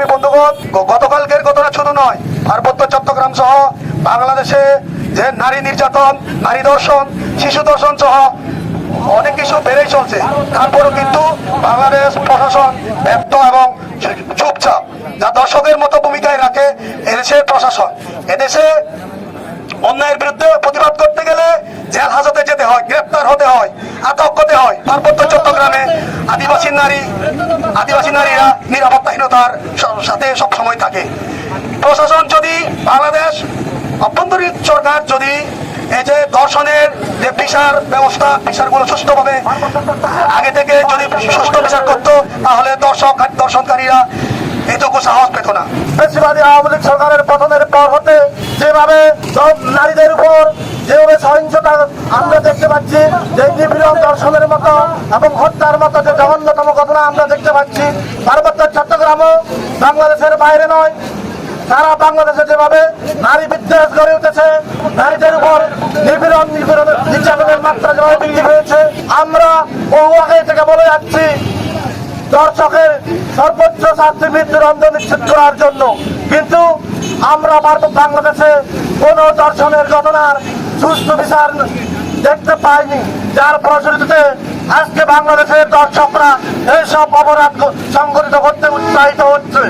জগৎ গ- গতকালকের ঘটনা শুধু নয়, পার্বত্য চট্টগ্রাম সহ বাংলাদেশে যে নারী নির্যাতন, নারী দর্শন, শিশু দর্শন সহ অনেক কিছু বেড়েই চলছে। তারপরও কিন্তু বাংলাদেশ প্রশাসন ব্যর্থ এবং চুপচাপ, যা দর্শকের মতো ভূমিকায় রাখে এদেশের প্রশাসন। এদেশে অন্যায়ের বিরুদ্ধে প্রতিবাদ করতে গেলে জেল হাজতে যেতে হয় গ্রেপ্তার হতে হয় আটক হতে হয় পার্বত্য চট্টগ্রামে আদিবাসী নারী আদিবাসী নারীরা নিরাপত্তাহীনতার সাথে সব সময় থাকে। প্রশাসন যদি বাংলাদেশ অভ্যন্তরীণ সরকার যদি এই যে দর্শনের যে বিচার ব্যবস্থা, বিচারগুলো সুষ্ঠুভাবে আগে থেকে যদি সুষ্ঠু বিচার করতো, তাহলে দর্শক দর্শনকারীরা এটুকু সাহস পেত না। বেশিরভাগই আওয়ামী লীগ সরকারের পতনের পর হতে যেভাবে সব নারীদের উপর যেভাবে সহিংসতা আমরা দেখতে পাচ্ছি, যে নিপীড়ন দর্শনের মতো এবং হত্যার মতো যে জঘন্যতম ঘটনা আমরা দেখতে পাচ্ছি, পার্বত্য চট্টগ্রামও বাংলাদেশের বাইরে নয়। সারা বাংলাদেশে যেভাবে নারী বিদ্বেষ গড়ে উঠেছে, নারীদের উপর নিপীড়ন নিপীড়নের নির্যাতনের মাত্রা যেভাবে বৃদ্ধি হয়েছে আমরা বহু আগে থেকে বলে যাচ্ছি, দর্শকের সর্বোচ্চ শাস্তি মৃত্যুদণ্ড নিশ্চিত করার জন্য। কিন্তু আমরা বাংলাদেশে কোন দর্শনের ঘটনার সুষ্ঠু বিচার দেখতে পাইনি। যার প্রচলিততে আজকে বাংলাদেশের দর্শকরা এইসব অপরাধ সংগঠিত করতে উৎসাহিত হচ্ছে।